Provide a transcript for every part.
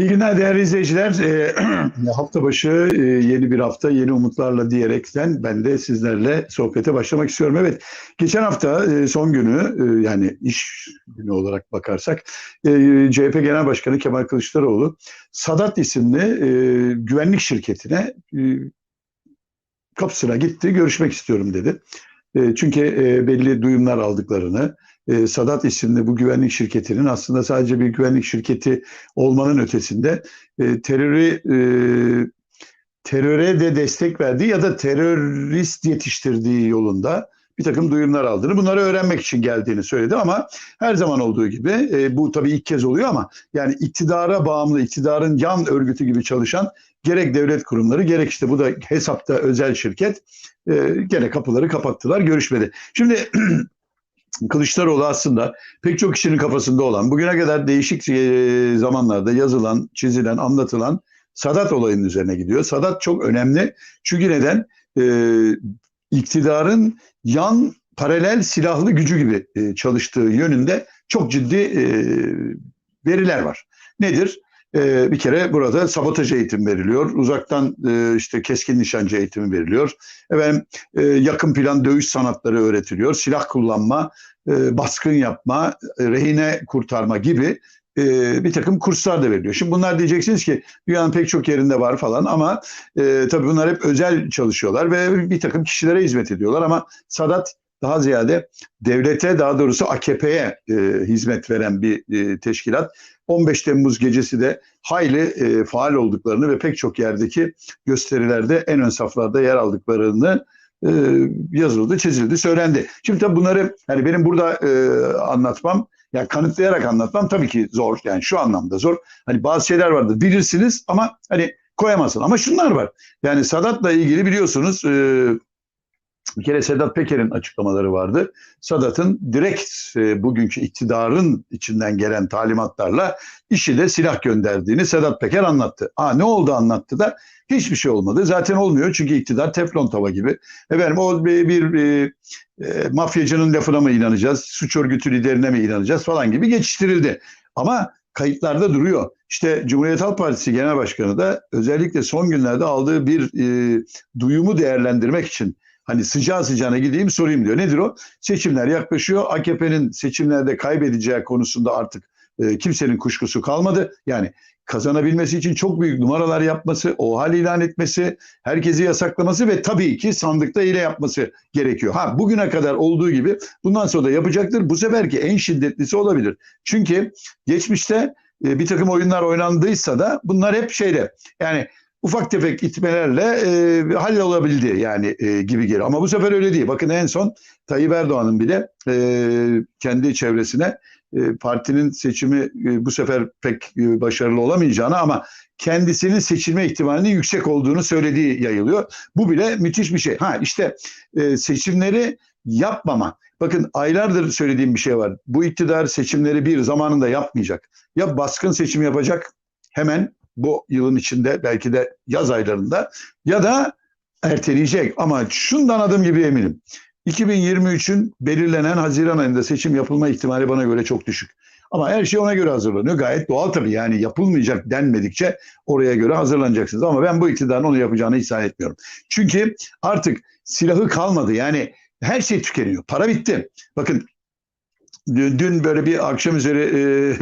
İyi günler değerli izleyiciler. Ee, hafta başı e, yeni bir hafta, yeni umutlarla diyerekten ben de sizlerle sohbete başlamak istiyorum. Evet, geçen hafta e, son günü e, yani iş günü olarak bakarsak e, CHP Genel Başkanı Kemal Kılıçdaroğlu Sadat isimli e, güvenlik şirketine e, kapısına gitti, görüşmek istiyorum dedi. E, çünkü e, belli duyumlar aldıklarını, e, Sadat isimli bu güvenlik şirketinin aslında sadece bir güvenlik şirketi olmanın ötesinde e, terörü e, teröre de destek verdiği ya da terörist yetiştirdiği yolunda bir takım duyumlar aldığını, bunları öğrenmek için geldiğini söyledi ama her zaman olduğu gibi e, bu tabii ilk kez oluyor ama yani iktidara bağımlı, iktidarın yan örgütü gibi çalışan gerek devlet kurumları gerek işte bu da hesapta özel şirket e, gene kapıları kapattılar, görüşmedi. Şimdi Kılıçdaroğlu aslında pek çok kişinin kafasında olan, bugüne kadar değişik e, zamanlarda yazılan, çizilen, anlatılan Sadat olayının üzerine gidiyor. Sadat çok önemli. Çünkü neden? Ee, iktidarın yan paralel silahlı gücü gibi e, çalıştığı yönünde çok ciddi e, veriler var. Nedir? E, bir kere burada sabotaj eğitim veriliyor. Uzaktan e, işte keskin nişancı eğitimi veriliyor. Efendim e, yakın plan dövüş sanatları öğretiliyor. Silah kullanma, e, baskın yapma, rehine kurtarma gibi bir takım kurslar da veriliyor. Şimdi bunlar diyeceksiniz ki dünyanın pek çok yerinde var falan ama e, tabii bunlar hep özel çalışıyorlar ve bir takım kişilere hizmet ediyorlar ama Sadat daha ziyade devlete daha doğrusu AKP'ye e, hizmet veren bir e, teşkilat. 15 Temmuz gecesi de hayli e, faal olduklarını ve pek çok yerdeki gösterilerde en ön saflarda yer aldıklarını e, yazıldı, çizildi, söylendi. Şimdi tabii bunları hani benim burada e, anlatmam yani kanıtlayarak anlatmam tabii ki zor. Yani şu anlamda zor. Hani bazı şeyler vardır bilirsiniz ama hani koyamazsın. Ama şunlar var. Yani Sadat'la ilgili biliyorsunuz e, bir kere Sedat Peker'in açıklamaları vardı. Sadat'ın direkt e, bugünkü iktidarın içinden gelen talimatlarla işi de silah gönderdiğini Sedat Peker anlattı. Aa ne oldu anlattı da hiçbir şey olmadı. Zaten olmuyor çünkü iktidar teflon tava gibi. Efendim o bir, bir, bir e, mafyacının lafına mı inanacağız, suç örgütü liderine mi inanacağız falan gibi geçiştirildi. Ama kayıtlarda duruyor. İşte Cumhuriyet Halk Partisi Genel Başkanı da özellikle son günlerde aldığı bir e, duyumu değerlendirmek için Hani sıcağı sıcağına gideyim sorayım diyor. Nedir o? Seçimler yaklaşıyor. AKP'nin seçimlerde kaybedeceği konusunda artık e, kimsenin kuşkusu kalmadı. Yani kazanabilmesi için çok büyük numaralar yapması, o hal ilan etmesi, herkesi yasaklaması ve tabii ki sandıkta hile yapması gerekiyor. Ha bugüne kadar olduğu gibi bundan sonra da yapacaktır. Bu seferki en şiddetlisi olabilir. Çünkü geçmişte e, bir takım oyunlar oynandıysa da bunlar hep şeyde yani ufak tefek itmelerle e, hallolabildi yani e, gibi geliyor. Ama bu sefer öyle değil. Bakın en son Tayyip Erdoğan'ın bile e, kendi çevresine e, partinin seçimi e, bu sefer pek e, başarılı olamayacağını ama kendisinin seçilme ihtimalinin yüksek olduğunu söylediği yayılıyor. Bu bile müthiş bir şey. Ha işte e, seçimleri yapmama. Bakın aylardır söylediğim bir şey var. Bu iktidar seçimleri bir zamanında yapmayacak. Ya baskın seçim yapacak hemen bu yılın içinde belki de yaz aylarında ya da erteleyecek. Ama şundan adım gibi eminim. 2023'ün belirlenen Haziran ayında seçim yapılma ihtimali bana göre çok düşük. Ama her şey ona göre hazırlanıyor. Gayet doğal tabii yani yapılmayacak denmedikçe oraya göre hazırlanacaksınız. Ama ben bu iktidarın onu yapacağını hiç etmiyorum. Çünkü artık silahı kalmadı. Yani her şey tükeniyor. Para bitti. Bakın dün böyle bir akşam üzeri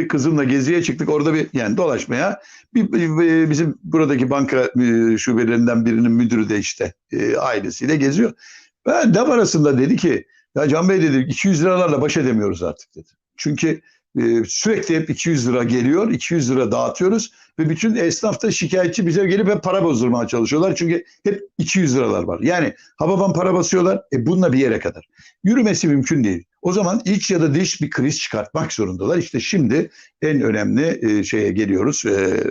e, kızımla geziye çıktık. Orada bir yani dolaşmaya bir, bir bizim buradaki banka e, şubelerinden birinin müdürü de işte e, ailesiyle geziyor. Ben laf arasında dedi ki ya Can Bey dedi 200 liralarla baş edemiyoruz artık dedi. Çünkü e, sürekli hep 200 lira geliyor, 200 lira dağıtıyoruz ve bütün esnaf da şikayetçi bize gelip hep para bozdurmaya çalışıyorlar. Çünkü hep 200 liralar var. Yani Hababam para basıyorlar, e bununla bir yere kadar. Yürümesi mümkün değil. O zaman iç ya da dış bir kriz çıkartmak zorundalar. İşte şimdi en önemli e, şeye geliyoruz. E,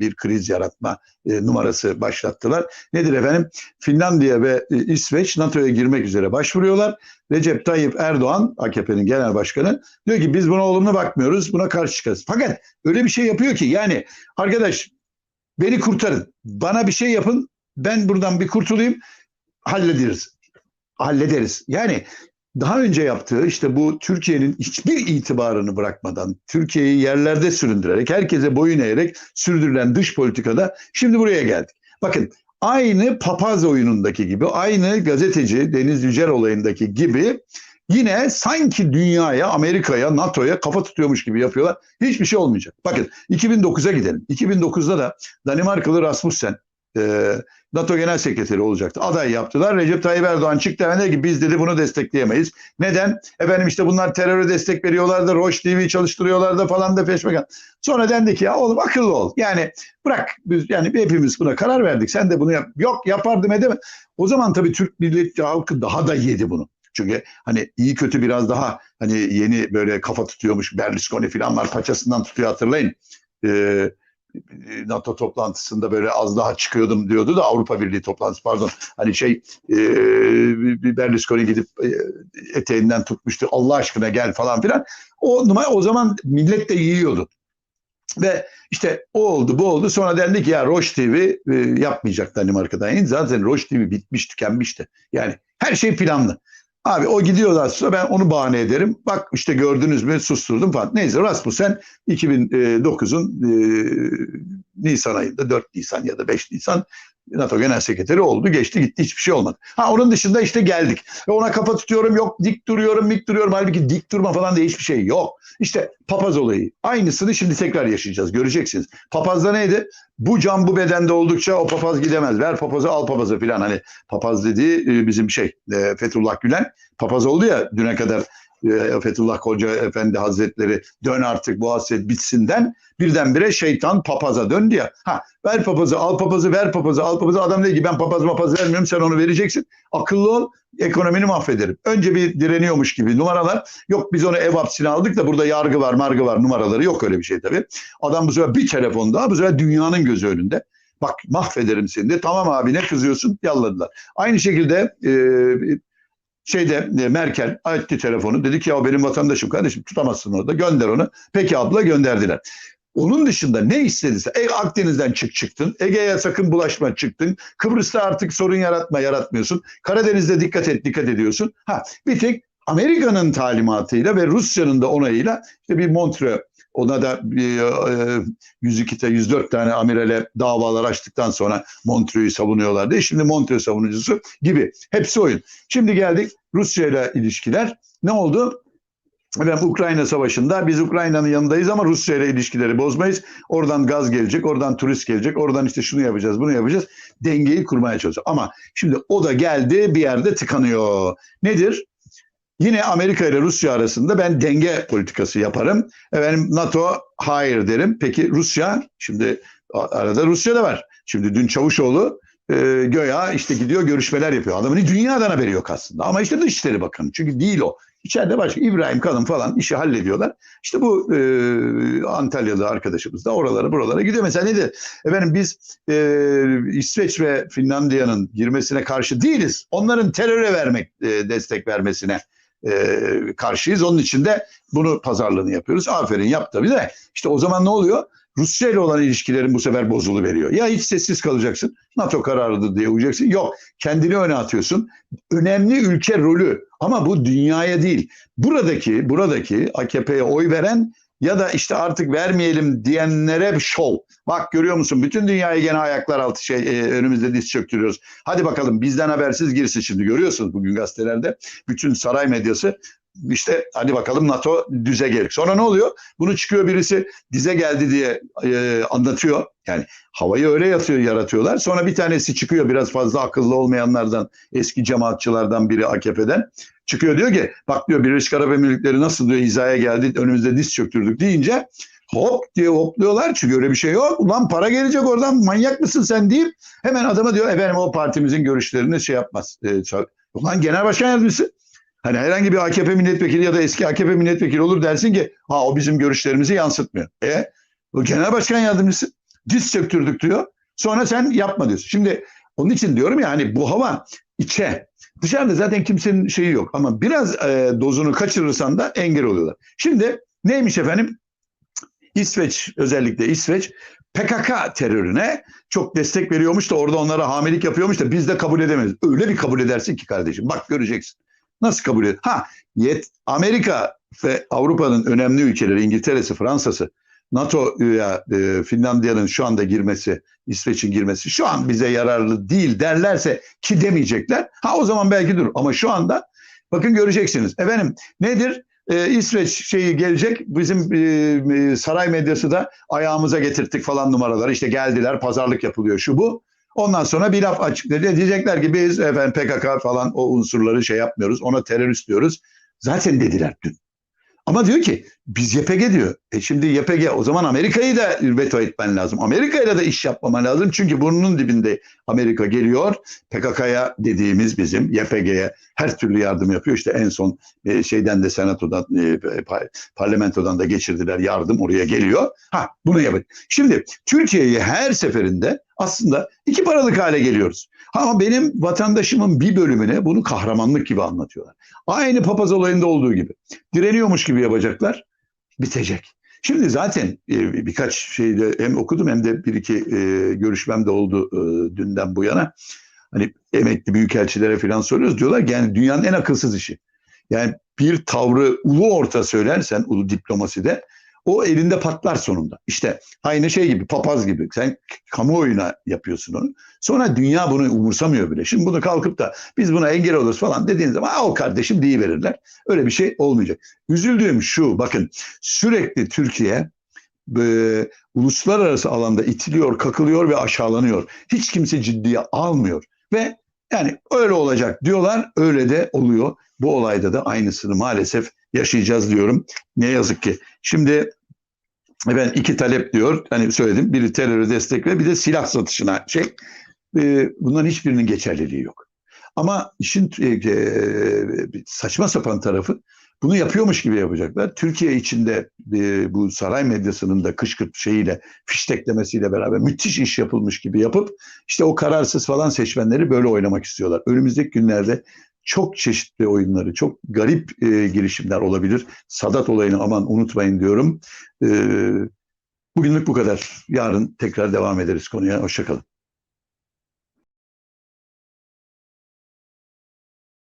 bir kriz yaratma e, numarası başlattılar. Nedir efendim? Finlandiya ve İsveç NATO'ya girmek üzere başvuruyorlar. Recep Tayyip Erdoğan, AKP'nin genel başkanı diyor ki biz buna olumlu bakmıyoruz, buna karşı çıkarız. Fakat öyle bir şey yapıyor ki yani arkadaş beni kurtarın, bana bir şey yapın, ben buradan bir kurtulayım, hallederiz. Hallederiz. Yani daha önce yaptığı işte bu Türkiye'nin hiçbir itibarını bırakmadan, Türkiye'yi yerlerde süründürerek, herkese boyun eğerek sürdürülen dış politikada şimdi buraya geldik. Bakın aynı papaz oyunundaki gibi, aynı gazeteci Deniz Yücel olayındaki gibi yine sanki dünyaya, Amerika'ya, NATO'ya kafa tutuyormuş gibi yapıyorlar. Hiçbir şey olmayacak. Bakın 2009'a gidelim. 2009'da da Danimarkalı Rasmussen e, NATO Genel Sekreteri olacaktı. Aday yaptılar. Recep Tayyip Erdoğan çıktı hemen dedi ki biz dedi bunu destekleyemeyiz. Neden? Efendim işte bunlar teröre destek veriyorlardı. Roche TV çalıştırıyorlardı falan da peşmekan. Sonra dendi ki ya oğlum akıllı ol. Yani bırak biz yani hepimiz buna karar verdik. Sen de bunu yap. Yok yapardım edeme. O zaman tabii Türk milleti halkı daha da yedi bunu. Çünkü hani iyi kötü biraz daha hani yeni böyle kafa tutuyormuş Berlusconi falan var paçasından tutuyor hatırlayın. Ee, NATO toplantısında böyle az daha çıkıyordum diyordu da Avrupa Birliği toplantısı pardon. Hani şey e, Berlusconi gidip e, eteğinden tutmuştu Allah aşkına gel falan filan. O numara o zaman millet de yiyordu. Ve işte o oldu bu oldu sonra dendi ki ya Roche TV e, yapmayacak Danimarka'dan. Yani zaten Roche TV bitmiş tükenmişti. Yani her şey planlı. Abi o gidiyorlar sonra ben onu bahane ederim. Bak işte gördünüz mü susturdum falan. Neyse Rasmussen 2009'un e, Nisan ayında 4 Nisan ya da 5 Nisan NATO Genel Sekreteri oldu. Geçti gitti hiçbir şey olmadı. Ha onun dışında işte geldik. Ve ona kafa tutuyorum yok dik duruyorum mik duruyorum. Halbuki dik durma falan da hiçbir şey yok. İşte papaz olayı. Aynısını şimdi tekrar yaşayacağız. Göreceksiniz. Papazda neydi? Bu can bu bedende oldukça o papaz gidemez. Ver papazı al papazı falan. Hani papaz dediği e, bizim şey e, Fethullah Gülen papaz oldu ya düne kadar e, Fethullah Koca Efendi Hazretleri dön artık bu hasret bitsinden birdenbire şeytan papaza döndü ya. Ha ver papazı al papazı ver papazı al papazı adam dedi ki ben papaz mapaz vermiyorum sen onu vereceksin. Akıllı ol ekonomini mahvederim. Önce bir direniyormuş gibi numaralar. Yok biz onu ev hapsine aldık da burada yargı var margı var numaraları yok öyle bir şey tabii. Adam bu sefer bir telefon daha bu sefer dünyanın gözü önünde. Bak mahvederim seni de. Tamam abi ne kızıyorsun? Yalladılar. Aynı şekilde e, şeyde e, Merkel açtı telefonu. Dedi ki ya benim vatandaşım kardeşim tutamazsın orada gönder onu. Peki abla gönderdiler. Onun dışında ne istediyse e, Akdeniz'den çık çıktın. Ege'ye sakın bulaşma çıktın. Kıbrıs'ta artık sorun yaratma yaratmıyorsun. Karadeniz'de dikkat et dikkat ediyorsun. Ha bir tek Amerika'nın talimatıyla ve Rusya'nın da onayıyla işte bir Montreux ona da e, 102 104 tane amirale davalar açtıktan sonra Montreux'u savunuyorlardı. Şimdi Montreux savunucusu gibi. Hepsi oyun. Şimdi geldik Rusya ile ilişkiler. Ne oldu? Efendim Ukrayna Savaşı'nda biz Ukrayna'nın yanındayız ama Rusya ile ilişkileri bozmayız. Oradan gaz gelecek, oradan turist gelecek, oradan işte şunu yapacağız, bunu yapacağız. Dengeyi kurmaya çalışıyor. Ama şimdi o da geldi bir yerde tıkanıyor. Nedir? Yine Amerika ile Rusya arasında ben denge politikası yaparım. Efendim NATO hayır derim. Peki Rusya? Şimdi arada Rusya da var. Şimdi dün Çavuşoğlu e, göya işte gidiyor görüşmeler yapıyor. Adamın dünyadan haberi yok aslında. Ama işte Dışişleri Bakanı. Çünkü değil o. İçeride başka İbrahim Kalın falan işi hallediyorlar. İşte bu e, Antalyalı arkadaşımız da oralara buralara gidiyor. Mesela ne de efendim biz e, İsveç ve Finlandiya'nın girmesine karşı değiliz. Onların teröre vermek e, destek vermesine e, karşıyız. Onun için de bunu pazarlığını yapıyoruz. Aferin yap tabii de. İşte o zaman ne oluyor? Rusya ile olan ilişkilerin bu sefer bozulu veriyor. Ya hiç sessiz kalacaksın. NATO kararıdır diye uyacaksın. Yok. Kendini öne atıyorsun. Önemli ülke rolü ama bu dünyaya değil. Buradaki buradaki AKP'ye oy veren ya da işte artık vermeyelim diyenlere bir şov. Bak görüyor musun bütün dünyayı gene ayaklar altı şey e, önümüzde diz çöktürüyoruz. Hadi bakalım bizden habersiz girsin şimdi görüyorsunuz bugün gazetelerde. Bütün saray medyası işte hadi bakalım NATO düze gelir. Sonra ne oluyor? Bunu çıkıyor birisi dize geldi diye e, anlatıyor. Yani havayı öyle yatıyor, yaratıyorlar. Sonra bir tanesi çıkıyor biraz fazla akıllı olmayanlardan, eski cemaatçılardan biri AKP'den. Çıkıyor diyor ki bak diyor Birleşik Arap Emirlikleri nasıl diyor hizaya geldi önümüzde diz çöktürdük deyince hop diye hopluyorlar çünkü öyle bir şey yok. Ulan para gelecek oradan manyak mısın sen deyip hemen adama diyor efendim o partimizin görüşlerini şey yapmaz. E, Ulan genel başkan yardımcısı Hani herhangi bir AKP milletvekili ya da eski AKP milletvekili olur dersin ki ha o bizim görüşlerimizi yansıtmıyor. E o genel başkan yardımcısı diz söktürdük diyor. Sonra sen yapma diyorsun. Şimdi onun için diyorum ya hani bu hava içe. Dışarıda zaten kimsenin şeyi yok ama biraz e, dozunu kaçırırsan da engel oluyorlar. Şimdi neymiş efendim? İsveç özellikle İsveç PKK terörüne çok destek veriyormuş da orada onlara hamilik yapıyormuş da biz de kabul edemeyiz. Öyle bir kabul edersin ki kardeşim bak göreceksin. Nasıl kabul ediyor? Ha, yet Amerika ve Avrupa'nın önemli ülkeleri İngiltere'si, Fransa'sı, NATO'ya e, Finlandiya'nın şu anda girmesi, İsveç'in girmesi şu an bize yararlı değil derlerse ki demeyecekler. Ha o zaman belki dur ama şu anda bakın göreceksiniz. Efendim nedir? Ee, İsveç şeyi gelecek bizim e, saray medyası da ayağımıza getirttik falan numaralar işte geldiler pazarlık yapılıyor şu bu. Ondan sonra bir laf açıklayacak. Diyecekler ki biz efendim PKK falan o unsurları şey yapmıyoruz. Ona terörist diyoruz. Zaten dediler dün. Ama diyor ki biz YPG diyor. E şimdi YPG o zaman Amerika'yı da veto etmen lazım. Amerika'yla da iş yapmaman lazım. Çünkü burnunun dibinde Amerika geliyor. PKK'ya dediğimiz bizim YPG'ye her türlü yardım yapıyor. İşte en son e, şeyden de senatodan e, parlamentodan da geçirdiler yardım oraya geliyor. Ha bunu yapın. Şimdi Türkiye'yi her seferinde aslında iki paralık hale geliyoruz. Ama benim vatandaşımın bir bölümüne bunu kahramanlık gibi anlatıyorlar. Aynı papaz olayında olduğu gibi. Direniyormuş gibi yapacaklar. Bitecek. Şimdi zaten e, birkaç şeyde hem okudum hem de bir iki e, görüşmem de oldu e, dünden bu yana. Hani emekli büyükelçilere falan soruyoruz diyorlar ki yani dünyanın en akılsız işi. Yani bir tavrı ulu orta söylersen ulu diplomaside o elinde patlar sonunda. İşte aynı şey gibi papaz gibi sen kamuoyuna yapıyorsun onu. Sonra dünya bunu umursamıyor bile. Şimdi bunu kalkıp da biz buna engel oluruz falan dediğin zaman o kardeşim diye verirler. Öyle bir şey olmayacak. Üzüldüğüm şu bakın sürekli Türkiye e, uluslararası alanda itiliyor, kakılıyor ve aşağılanıyor. Hiç kimse ciddiye almıyor ve yani öyle olacak diyorlar, öyle de oluyor. Bu olayda da aynısını maalesef yaşayacağız diyorum. Ne yazık ki. Şimdi ben iki talep diyor. Hani söyledim. Biri terörü destekle bir de silah satışına şey. E, bunların hiçbirinin geçerliliği yok. Ama işin e, e, saçma sapan tarafı bunu yapıyormuş gibi yapacaklar. Türkiye içinde e, bu saray medyasının da kışkırt şeyiyle fişteklemesiyle beraber müthiş iş yapılmış gibi yapıp işte o kararsız falan seçmenleri böyle oynamak istiyorlar. Önümüzdeki günlerde çok çeşitli oyunları, çok garip e, girişimler olabilir. Sadat olayını aman unutmayın diyorum. E, bugünlük bu kadar. Yarın tekrar devam ederiz konuya. Hoşçakalın.